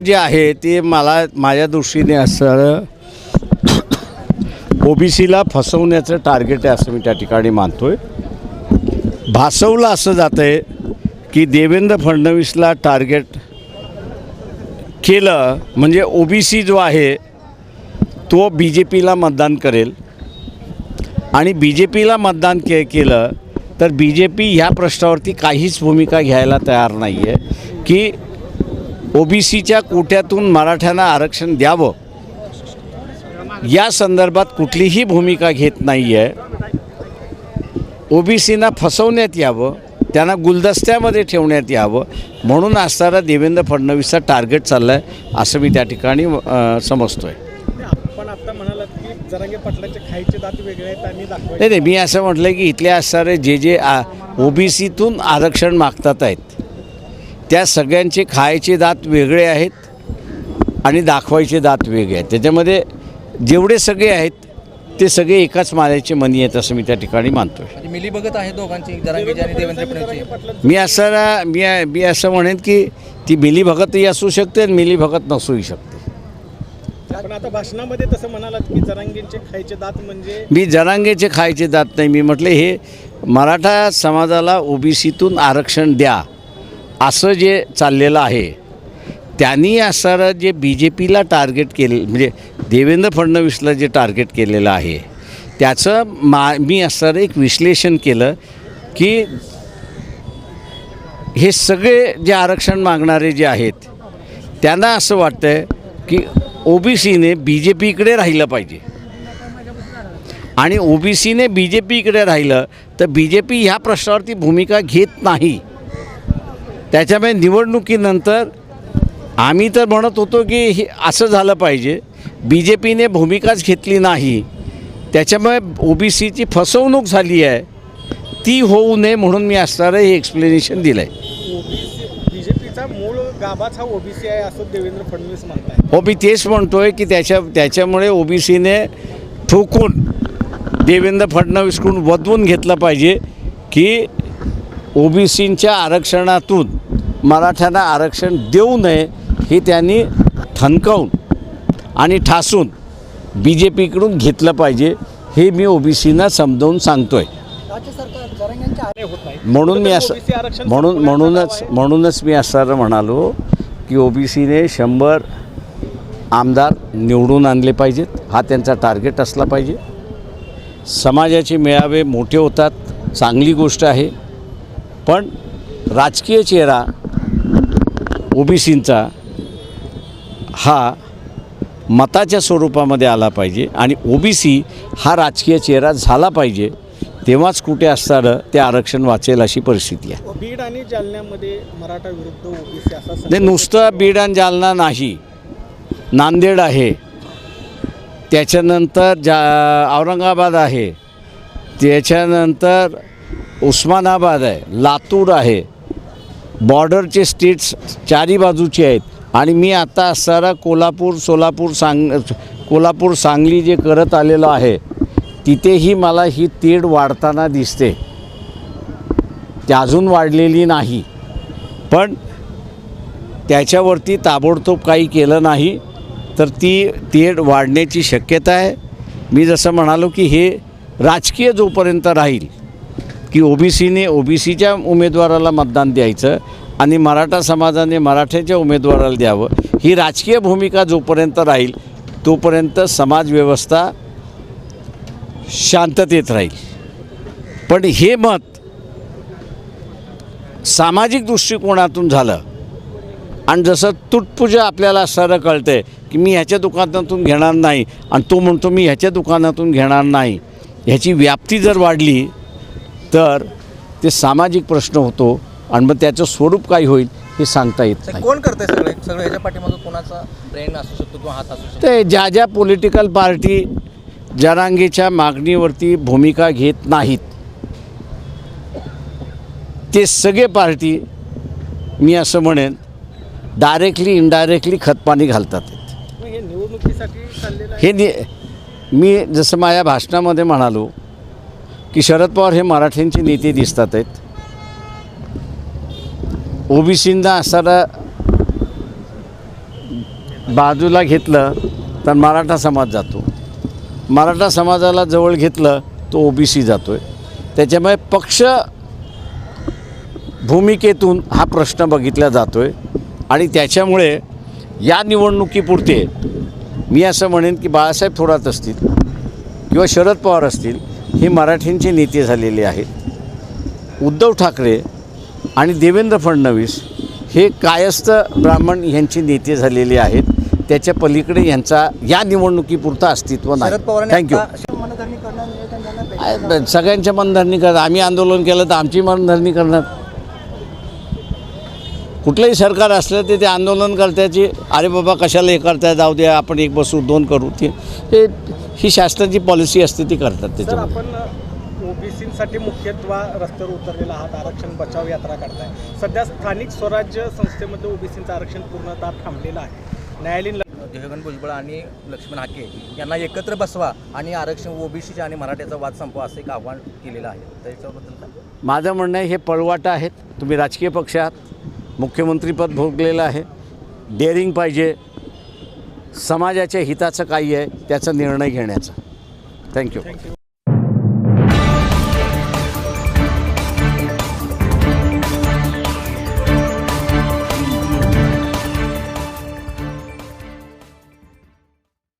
जे आहे ते मला माझ्या दृष्टीने असं ओबीसीला फसवण्याचं टार्गेट आहे असं मी त्या ठिकाणी मानतो आहे भासवलं असं जातं आहे की देवेंद्र फडणवीसला टार्गेट केलं म्हणजे ओबीसी जो आहे तो बी जे पीला मतदान करेल. आणि बी जे पीला मतदान के केलं तर बी जे पी ह्या प्रश्नावरती काहीच भूमिका घ्यायला तयार नाही आहे की ओबीसीच्या कोट्यातून मराठ्यांना आरक्षण द्यावं. या संदर्भात कुठलीही भूमिका घेत नाही आहे ओबीसीना फसवण्यात यावं त्यांना गुलदस्त्यामध्ये ठेवण्यात यावं म्हणून असणारा देवेंद्र फडणवीसचा टार्गेट चालला आहे असं मी त्या ठिकाणी समजतो आहे नाही नाही मी असं म्हटलं की इथले असणारे जे जे ओबीसीतून आरक्षण मागतात आहेत त्या सगळ्यांचे खायचे दात वेगळे आहेत आणि दाखवायचे दात वेगळे आहेत. त्याच्यामध्ये जेवढे सगळे आहेत ते सगळे एकाच माल्याचे मनी आहेत असं मी त्या ठिकाणी मानतो आहे म्हणजे आहे दोघांची मी असं मी मी असं म्हणेन की ती मिली भगतही असू शकते आणि मिली भगत नसूही शकते. पण आता भाषणामध्ये तसं म्हणालात की जरांगेंचे खायचे दात म्हणजे मी जरांगेचे खायचे दात नाही. मी म्हटले हे मराठा समाजाला ओबीसीतून आरक्षण द्या. असं जे चाललेलं आहे त्यांनी असणारं जे बी जे पीला टार्गेट केले म्हणजे देवेंद्र फडणवीसला जे टार्गेट केलेलं आहे त्याचं मा मी असणारं एक विश्लेषण केलं की हे सगळे जे आरक्षण मागणारे जे आहेत त्यांना असं वाटतं की ओबीसीने बी जे पीकडे राहिलं पाहिजे. आणि ओबीसीने बी जे पीकडे राहिलं तर बी जे पी ह्या प्रश्नावरती भूमिका घेत नाही. त्याच्यामुळे निवडणुकीनंतर आम्ही तर म्हणत होतो की हे असं झालं पाहिजे. बी जे पीने भूमिकाच घेतली नाही. त्याच्यामुळे ओबीसीची फसवणूक झाली आहे. ती होऊ नये म्हणून मी असणारं हे एक्सप्लेनेशन दिलं आहे ओबीसी बीजेपीचा मूळ गाभाच हा ओबीसी आहे असं देवेंद्र फडणवीस म्हणताय हो मी तेच म्हणतोय की त्याच्या त्याच्यामुळे ओबीसीने ठोकून देवेंद्र फडणवीसकडून वधवून घेतलं पाहिजे की ओबीसींच्या आरक्षणातून मराठ्यांना आरक्षण देऊ नये हे त्यांनी ठणकावून आणि ठासून बी जे पीकडून घेतलं पाहिजे हे मी ओबीसीना समजावून होत नाही. म्हणून मी असं म्हणून म्हणूनच आहे. म्हणूनच मी असं म्हणालो की ओबीसीने शंभर आमदार निवडून आणले पाहिजेत. हा त्यांचा टार्गेट असला पाहिजे. समाजाचे मेळावे मोठे होतात. चांगली गोष्ट आहे. पण राजकीय चेहरा ओबीसींचा हा मताच्या स्वरूपामध्ये आला पाहिजे आणि ओबीसी हा राजकीय चेहरा झाला पाहिजे तेव्हाच कुठे असणारं ते आरक्षण वाचेल अशी परिस्थिती आहे. बीड आणि जालन्यामध्ये मराठा विरुद्ध ओबीसी असा नाही नुसतं बीड आणि जालना नाही. नांदेड आहे. त्याच्यानंतर जा औरंगाबाद आहे. त्याच्यानंतर उस्मानाबाद आहे लातूर आहे. बॉर्डरचे स्टेट्स चारी बाजूचे आहेत. आणि मी आता असणारा कोल्हापूर सोलापूर सांग कोल्हापूर सांगली जे करत आलेलो आहे तिथेही मला ही तीड वाढताना दिसते. ती अजून वाढलेली नाही. पण त्याच्यावरती ताबडतोब काही केलं नाही तर ती तीड वाढण्याची शक्यता आहे. मी जसं म्हणालो की हे राजकीय जोपर्यंत राहील की ओबीसीने ओबीसीच्या उमेदवाराला मतदान द्यायचं आणि मराठा समाजाने मराठ्याच्या उमेदवाराला द्यावं ही राजकीय भूमिका जोपर्यंत राहील तोपर्यंत समाजव्यवस्था शांततेत राहील. पण हे मत सामाजिक दृष्टिकोनातून झालं आणि जसं तुटपुजा आपल्याला सरळ आहे की मी ह्याच्या दुकानातून घेणार नाही आणि तो म्हणतो मी ह्याच्या दुकानातून घेणार नाही ह्याची व्याप्ती जर वाढली तर ते सामाजिक प्रश्न होतो आणि मग त्याचं स्वरूप काय होईल हे सांगता येत कोण करतंय सगळं? सगळं ह्याच्या पाठीमागं कोणाचा ब्रेन असू शकतो किंवा हात असू शकतो? ते ज्या ज्या पॉलिटिकल पार्टी जरांगेच्या मागणीवरती भूमिका घेत नाहीत ते सगळे पार्टी मी असं म्हणेन डायरेक्टली इनडायरेक्टली खतपाणी घालतात. हे हे नि मी जसं माझ्या भाषणामध्ये म्हणालो की शरद पवार हे मराठ्यांचे नेते दिसतात आहेत. ओबीसींना असणारा बाजूला घेतलं तर मराठा समाज जातो. मराठा समाजाला जवळ घेतलं तो ओ बी सी जातो आहे त्याच्यामुळे पक्ष भूमिकेतून हा प्रश्न बघितला जातो आहे आणि त्याच्यामुळे या निवडणुकीपुरते मी असं म्हणेन की बाळासाहेब थोरात असतील किंवा शरद पवार असतील हे मराठींचे नेते झालेले आहेत उद्धव ठाकरे आणि देवेंद्र फडणवीस हे कायस्थ ब्राह्मण यांचे नेते झालेले आहेत. त्याच्या पलीकडे यांचा या निवडणुकीपुरता अस्तित्व नाही. थँक्यू आहे, सगळ्यांच्या मनधरणी करत आम्ही आंदोलन केलं तर आमची मनधरणी करणार. कुठलंही सरकार असलं ते ते आंदोलन करतायची अरे बाबा कशाला हे करताय जाऊ द्या आपण एक बसू दोन करू ते हे शासनाची पॉलिसी असते ती करतात त्याच्यामध्ये. आपण ओबीसीसाठी मुख्यत्व रस्त्यावर उतरलेला आहात आरक्षण बचाव यात्रा काढताय. सध्या स्थानिक स्वराज्य संस्थेमध्ये ओबीसीचं आरक्षण पूर्णतः थांबलेलं आहे. न्यायालयीन देवगण भुजबळ आणि लक्ष्मण हाके यांना एकत्र बसवा आणि आरक्षण ओबीसीच्या आणि मराठ्याचा वाद संपवा असं एक आव्हान केलेलं आहे. त्याच्याबद्दल? माझं म्हणणं आहे हे पळवाटा आहेत. तुम्ही राजकीय पक्ष आहात. मुख्यमंत्रीपद भोगलेलं आहे. डेअरिंग पाहिजे. समाजाच्या हिताचं काही आहे त्याचा निर्णय घेण्याचा. Thank you thank you